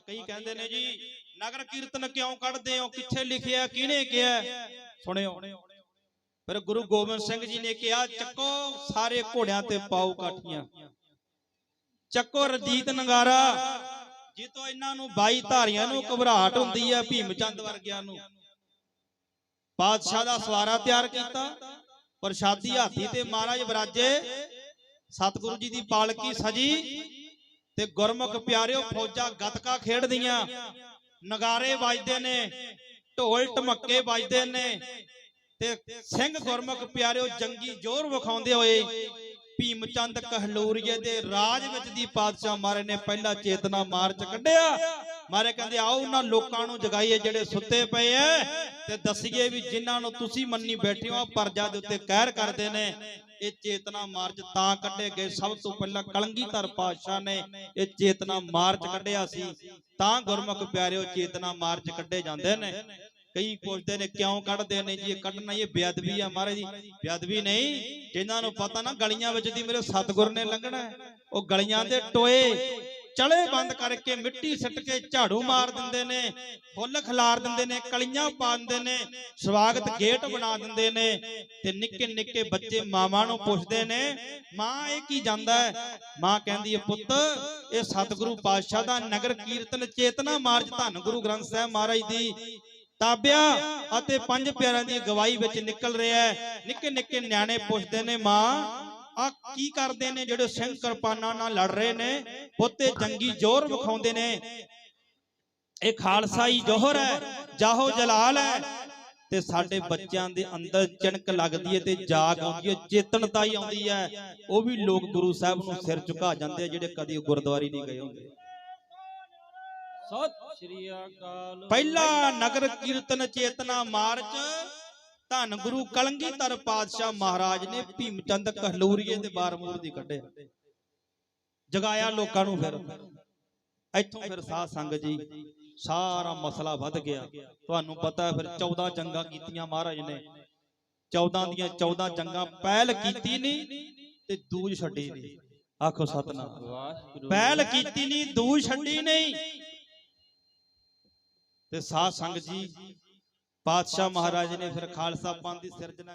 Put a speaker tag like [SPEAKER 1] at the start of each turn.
[SPEAKER 1] ਕਈ ਕਹਿੰਦੇ ਨੇ ਜੀ ਨਗਰ ਕੀਰਤਨ ਕਿਉਂ ਕੱਢਦੇ ਹੋ? ਕਿੱਥੇ ਲਿਖਿਆ ਕਿਹਨੇ ਕਿਹਾ? ਸੁਣਿਓ। ਫਿਰ ਗੁਰੂ ਗੋਬਿੰਦ ਸਿੰਘ ਜੀ ਨੇ ਕਿਹਾ ਚੱਕੋ ਸਾਰੇ ਘੋੜਿਆਂ ਤੇ ਪਾਓ ਕਾਠੀਆਂ। ਚੱਕੋ ਰਜੀਤ ਨਗਾਰਾ। ਜਿੱਤੋਂ ਇਹਨਾਂ ਨੂੰ 22 ਧਾਰੀਆਂ ਨੂੰ ਘਬਰਾਹਟ ਹੁੰਦੀ ਹੈ ਭੀਮ ਚੰਦ ਵਰਗਿਆਂ ਨੂੰ। ਬਾਦਸ਼ਾਹ ਦਾ ਸਵਾਰਾ ਤਿਆਰ ਕੀਤਾ। ਪ੍ਰਸ਼ਾਦੀ ਹਾਥੀ ਤੇ ਮਹਾਰਾਜ ਵਿਰਾਜੇ। ਸਤਿਗੁਰੂ ਜੀ ਦੀ ਪਾਲਕੀ ਸਜੀ। ਤੇ ਗੁਰਮੁਖ ਪਿਆਰਿਓ ਫੌਜਾਂ ਗਤਕਾ ਖੇਡਦੀਆਂ। ਨਗਾਰੇ ਵੱਜਦੇ ਨੇ, ਢੋਲ ਢਮੱਕੇ ਵੱਜਦੇ ਨੇ ਤੇ ਸਿੰਘ ਗੁਰਮੁਖ ਪਿਆਰਿਓ ਜੰਗੀ ਜ਼ੋਰ ਵਿਖਾਉਂਦੇ ਹੋਏ ਭੀਮ ਚੰਦ ਕਹਲੂਰੀਏ ਦੇ ਰਾਜ ਵਿੱਚ ਦੀ ਪਾਤਸ਼ਾਹ ਮਾਰੇ ਨੇ ਪਹਿਲਾ ਚੇਤਨਾ ਮਾਰਚ ਕੱਢਿਆ। ਮਾਰੇ ਕਹਿੰਦੇ, ਆਓ ਉਹਨਾਂ ਲੋਕਾਂ ਨੂੰ ਜਗਾਈਏ ਜਿਹੜੇ ਸੁੱਤੇ ਪਏ ਐ ਤੇ ਦੱਸੀਏ ਵੀ ਜਿਨ੍ਹਾਂ ਨੂੰ ਤੁਸੀਂ ਮੰਨੀ ਬੈਠੇ ਹੋ, ਪਰਜਾ ਦੇ ਉੱਤੇ ਕਹਿਰ ਕਰਦੇ ਨੇ। ਇਹ ਚੇਤਨਾ ਮਾਰਚ ਤਾਂ ਕੱਢੇ ਗਏ, ਸਭ ਤੋਂ ਪਹਿਲਾਂ ਕਲੰਗੀਧਰ ਪਾਤਸ਼ਾਹ ਨੇ ਇਹ ਚੇਤਨਾ ਮਾਰਚ ਕੱਢਿਆ ਸੀ। ਤਾਂ ਗੁਰਮੁਖ ਪਿਆਰਿਓ, ਚੇਤਨਾ ਮਾਰਚ ਕੱਢੇ ਜਾਂਦੇ ਨੇ। ਕਈ ਪੁੱਛਦੇ ਨੇ, ਕਿਉਂ ਕੱਢਦੇ ਨੇ ਜੀ, ਇਹ ਕੱਢਣਾ ਇਹ ਬੇਅਦਬੀ ਆ ਮਹਾਰਾਜ ਜੀ। ਬੇਅਦਬੀ ਨਹੀਂ, ਜਿਨ੍ਹਾਂ ਨੂੰ ਪਤਾ ਨਾ, ਗਲੀਆਂ ਵਿੱਚ ਦੀ ਮੇਰੇ ਸਤਿਗੁਰ ਨੇ ਲੰਘਣਾ। ਉਹ ਗਲੀਆਂ ਦੇ ਟੋਏ ਚਲੇ ਬੰਦ ਕਰਕੇ ਮਿੱਟੀ ਸਿੱਟ ਕੇ ਝਾੜੂ ਮਾਰ ਦਿੰਦੇ ਨੇ, ਫੁੱਲ ਖਿਲਾਰ ਦਿੰਦੇ ਨੇ, ਕਲੀਆਂ ਪਾ ਦਿੰਦੇ ਨੇ, ਸਵਾਗਤ ਗੇਟ ਬਣਾ ਦਿੰਦੇ ਨੇ ਤੇ ਨਿੱਕੇ ਨਿੱਕੇ ਬੱਚੇ ਮਾਵਾਂ ਨੂੰ ਪੁੱਛਦੇ ਨੇ, ਮਾਂ ਇਹ ਕੀ ਜਾਂਦਾ ਹੈ? ਮਾਂ ਕਹਿੰਦੀ ਹੈ, ਪੁੱਤ, ਇਹ ਸਤਿਗੁਰੂ ਪਾਤਸ਼ਾਹ ਦਾ ਨਗਰ ਕੀਰਤਨ ਚੇਤਨਾ ਮਾਰਜ ਧੰਨ ਗੁਰੂ ਗ੍ਰੰਥ ਸਾਹਿਬ ਮਹਾਰਾਜ ਦੀ ਤਾਬਿਆ ਅਤੇ ਪੰਜ ਪਿਆਰਿਆਂ ਦੀ ਗਵਾਹੀ ਵਿੱਚ ਨਿਕਲ ਰਿਹਾ ਹੈ। ਨਿੱਕੇ ਨਿੱਕੇ ਨਿਆਣੇ ਪੁੱਛਦੇ ਨੇ, ਮਾਂ ਆ ਕੀ ਕਰਦੇ ਨੇ ਜਿਹੜੇ ਸਿੰਘ ਕਿਰਪਾਨਾਂ ਨਾਲ ਲੜ ਰਹੇ ਨੇ? ਪੁੱਤੇ ਜੰਗੀ ਜ਼ੋਰ ਵਿਖਾਉਂਦੇ ਨੇ। ਇਹ ਖਾਲਸਾਈ ਜੋਹਰ ਹੈ ਜਾਹੋ ਜਲਾਲ ਹੈ। ਤੇ ਸਾਡੇ ਬੱਚਿਆਂ ਦੇ ਅੰਦਰ ਚਿਣਕ ਲੱਗਦੀ ਹੈ ਤੇ ਜਾਗ ਆਉਂਦੀ ਹੈ ਚੇਤਨਤਾ ਹੀ ਆਉਂਦੀ ਹੈ। ਉਹ ਵੀ ਲੋਕ ਗੁਰੂ ਸਾਹਿਬ ਨੂੰ ਸਿਰ ਝੁਕਾ ਜਾਂਦੇ ਜਿਹੜੇ ਕਦੀ ਗੁਰਦੁਆਰੇ ਨਹੀਂ ਗਏ ਹੁੰਦੇ।
[SPEAKER 2] ਸਤਿ ਸ਼੍ਰੀ ਅਕਾਲ।
[SPEAKER 1] ਪਹਿਲਾ ਨਗਰ ਕੀਰਤਨ ਚੇਤਨਾ ਮਾਰਚ ਧੰਨ ਗੁਰੂ ਕਲੰਗੀਧਰ ਪਾਤਸ਼ਾਹ ਮਹਾਰਾਜ ਨੇ ਭੀਮ ਚੰਦ ਕਹਲੂਰੀਏ ਦੇ ਬਾਰਮੂਰ ਦੀ ਕੱਢਿਆ ਜਗਾਇਆ ਲੋਕਾਂ ਨੂੰ ਫਿਰ। ਇੱਥੋਂ ਫਿਰ ਸਾਧ ਸੰਗਤ ਜੀ ਸਾਰਾ ਮਸਲਾ ਵੱਧ ਗਿਆ। ਤੁਹਾਨੂੰ ਪਤਾ ਫਿਰ 14 ਜੰਗਾਂ ਕੀਤੀਆਂ ਮਹਾਰਾਜ ਨੇ। 14 ਦੀਆਂ 14 ਜੰਗਾਂ ਪਹਿਲ ਕੀਤੀ ਨਹੀਂ ਤੇ ਦੂਜ ਛੱਡੀ ਨਹੀਂ। ਆਖੋ ਸਤਨਾਮ। ਪਹਿਲ ਕੀਤੀ ਨਹੀਂ ਦੂਜ ਛੱਡੀ ਨਹੀਂ। ਤੇ ਸਾਧ ਸੰਗਤ ਜੀ ਪਾਤਸ਼ਾਹ ਮਹਾਰਾਜ ਨੇ ਫਿਰ ਖਾਲਸਾ ਪੰਥ ਦੀ ਸਿਰਜਣਾ